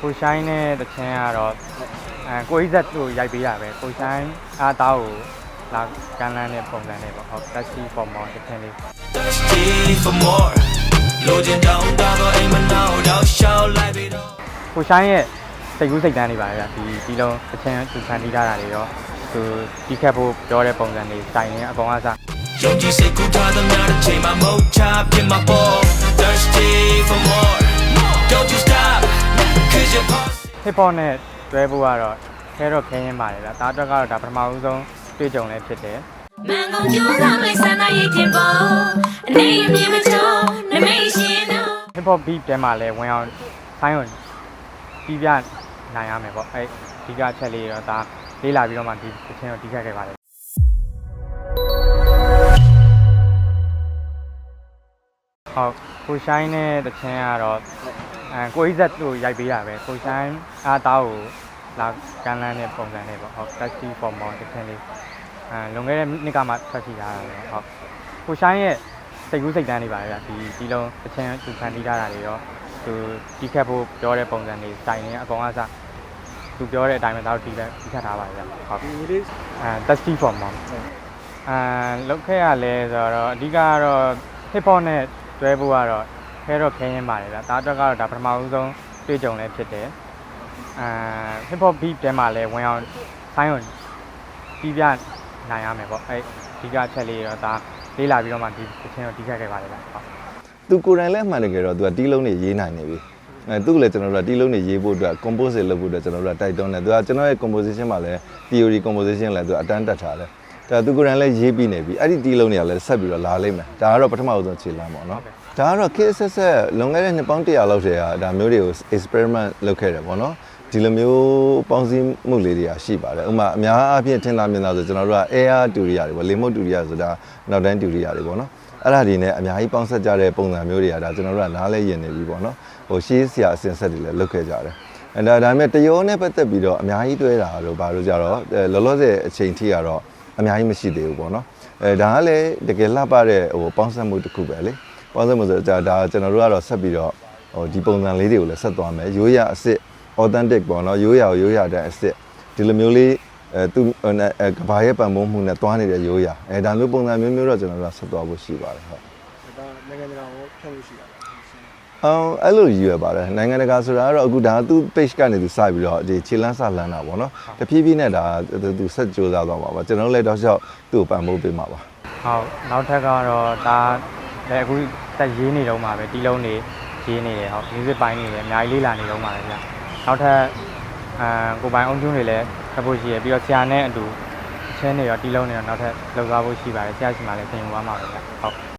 ကိုရှိုင်းနဲ့တချင်းကတော့အဲကိုအိဇက်တို့ရိုက်ပေးတာပဲကိုရှိုင်းအားသားကိုလာကန်လန်းတဲ့ပုံစံနဲ့ပေါ့ဟုတ်တက်စီပေါ်မောတချင်းလေး thirsty for more လိုချင်တောင်းတတော့အိမ်မနာတော့ရှောက်လိုက်ပြီးတော့ကိုရှိုင်းရဲ့စိတ်ကူးစိတ်တန်းတွေပါလေဗျဒီဒီလုံးတချင်းသူခံတီးထားတာတွေရောသူတီးခတ်ဖို့ပြောတဲ့ပုံစံတွေတိုင်ရင်အကောင်အစားယုံကြည်စိတ်ကူးထားသမျှတစ်ချိန်မှာမဟုတ်ချဖြစ်မှာပေါ့ thirsty for more don't you hip hop နဲ့တွဲဖို့ကတော့ခဲတော့ခဲရင်ပါတယ်ဗျဒါအတွက်ကတော့ဒါပထမဦးဆုံးတွေ့ကြုံလည်းဖြစ်တယ်မန်ကုန်ကျိုးစားလိုက်ဆန္ဒရိတ်တင်ပေါ်အနေအမြင်မချုံနမိတ်ရှင်တော့ hip hop beat တဲမှာလည်းဝင်အောင်ဆိုင်းဝင်ပြီးပြနိုင်ရမယ်ပေါ့အဲဒီကချက်လေးတော့ဒါလေးလာပြီးတော့မှဒီတချင်းကိုတီးခတ်ခဲ့ပါတယ်ဟုတ်ကိုရှိုင်းနဲ့တချင်းကတော့ အဲကိုအိဇက်တို့ရိုက်ပေးတာပဲကိုရှိုင်းအားသားကိုလာကန်လန်းတဲ့ပုံစံနဲ့ပေါ့ဟုတ်တက်စီပေါ်မောတချင်းလေးအဲလွန်ခဲ့တဲ့နှစ်ကမှထွက်ရှိလာတာပဲဟုတ်ကိုရှိုင်းရဲ့စိတ်ကူးစိတ်တန်းတွေပါလေဗျဒီဒီလုံးတချင်းသူခံတီးထားတာတွေရောသူတီးခတ်ဖို့ပြောတဲ့ပုံစံတွေတိုင်ရင်အကောင်အစားသူပြောတဲ့အတိုင်းပဲတော့တီးလက်တီးခတ်ထားပါလေဗျဟုတ်ဒီလေးအဲ testing form မှာအဲလောက်ခဲ့ရလဲဆိုတော့အဓိကကတော့ hip hop နဲ့တွဲဖို့ကတော့ ခဲတော့ခဲရင်ပါတယ်ဗျဒါအတွက်ကတော့ဒါပထမဦးဆုံးတွေ့ကြုံလည်းဖြစ်တယ်အဲ hip hop beat တဲမှာလည်းဝင်အောင်ဆိုင်းဝင်ပြီးပြနိုင်ရမယ်ပေါ့အဲအဓိကချက်လေးတော့ဒါလေးလာပြီးတော့မှဒီတချင်းကိုတီးခတ်ခဲ့ပါတယ်ဗျဟုတ်သူကိုယ်တိုင်လည်းအမှန်တကယ်တော့သူကတီးလုံးတွေရေးနိုင်နေပြီအဲသူ့ကိုလည်းကျွန်တော်တို့ကတီးလုံးတွေရေးဖို့အတွက် compose လုပ်ဖို့အတွက်ကျွန်တော်တို့ကတိုက်တွန်းတယ်သူကကျွန်တော်ရဲ့ composition မှာလည်း theory composition လည်းသူအတန်းတက်ထားတယ်ဒါသူကိုယ်တိုင်လည်းရေးပြီးနေပြီအဲ့ဒီတီးလုံးတွေကလည်းဆက်ပြီးတော့လာလိမ့်မယ်ဒါကတော့ပထမဦးဆုံးခြေလှမ်းပေါ့နော် ဒါကတော့ case ဆက်ဆက်လွန်ခဲ့တဲ့နှစ်ပေါင်း100လောက်တည်းကဒါမျိုးတွေကို experiment လုပ်ခဲ့တယ်ပေါ့နော်ဒီလိုမျိုးပေါင်းစည်းမှုလေးတွေကရှိပါတယ်ဥပမာအများအားဖြင့်ထင်သာမြင်သာဆိုကျွန်တော်တို့က air တူရီယာတွေပေါ့လေမုတ်တူရီယာဆိုတာနောက်တန်းတူရီယာတွေပေါ့နော်အဲ့ဒါဒီနဲ့အများကြီးပေါင်းဆက်ကြတဲ့ပုံစံမျိုးတွေကဒါကျွန်တော်တို့ကနားလဲရင်နေပြီပေါ့နော်ဟိုရှေးဆရာအစင်ဆက်တွေလည်းလုပ်ခဲ့ကြတယ်အဲ့ဒါဒါပေမဲ့တရောနဲ့ပတ်သက်ပြီးတော့အများကြီးတွဲတာတော့ဘာလို့ကြတော့အဲလောလောဆယ်အချိန်ထိကတော့အများကြီးမရှိသေးဘူးပေါ့နော်အဲဒါကလည်းတကယ်လှပတဲ့ဟိုပေါင်းဆက်မှုတစ်ခုပဲလေ ပေါင်းဆက်မှုဆိုတော့ဒါကျွန်တော်တို့ကတော့ဆက်ပြီးတော့ဟိုဒီပုံစံလေးတွေကိုလည်းဆက်သွားမယ်ရိုးရအစ်စ် authentic ပေါ့နော်ရိုးရရိုးရတဲ့အစ်စ်ဒီလိုမျိုးလေးအဲသူအဲကဘာရဲ့ပံ့ပိုးမှုနဲ့သွားနေတဲ့ရိုးရအဲဒါမျိုးပုံစံမျိုးမျိုးတော့ကျွန်တော်တို့ကဆက်သွားဖို့ရှိပါတယ်ဟုတ်ဒါနိုင်ငံတကာကိုဖြတ်လို့ရှိတာအောင်အဲ့လိုရည်ရွယ်ပါတယ်နိုင်ငံတကာဆိုတာကတော့အခုဒါသူ page ကနေသူစပြီးတော့ဒီခြေလန်းစလန်းတာပေါ့နော်တဖြည်းဖြည်းနဲ့ဒါသူသူဆက်ကြိုးစားသွားပါပါကျွန်တော်တို့လည်းတော့ရှောက်သူ့ကိုပံ့ပိုးပေးမှာပါဟုတ်နောက်ထပ်ကတော့ဒါ လည်းအခုတက်ရေးနေတော့မှာပဲတီးလုံးနေရေးနေတယ်ဟုတ် music ပိုင်းနေတယ်အများကြီးလေးလာနေတော့မှာပဲဗျနောက်ထပ်အာကိုပိုင်အောင်ကျွန်းတွေလည်းထပ်ဖို့ရှိရပြီးတော့ဆရာနဲ့အတူချင်းနေရောတီးလုံးနေရောနောက်ထပ်လောက်သွားဖို့ရှိပါတယ်ဆရာရှိမှလည်းသင်ယူသွားမှာပဲဗျဟုတ်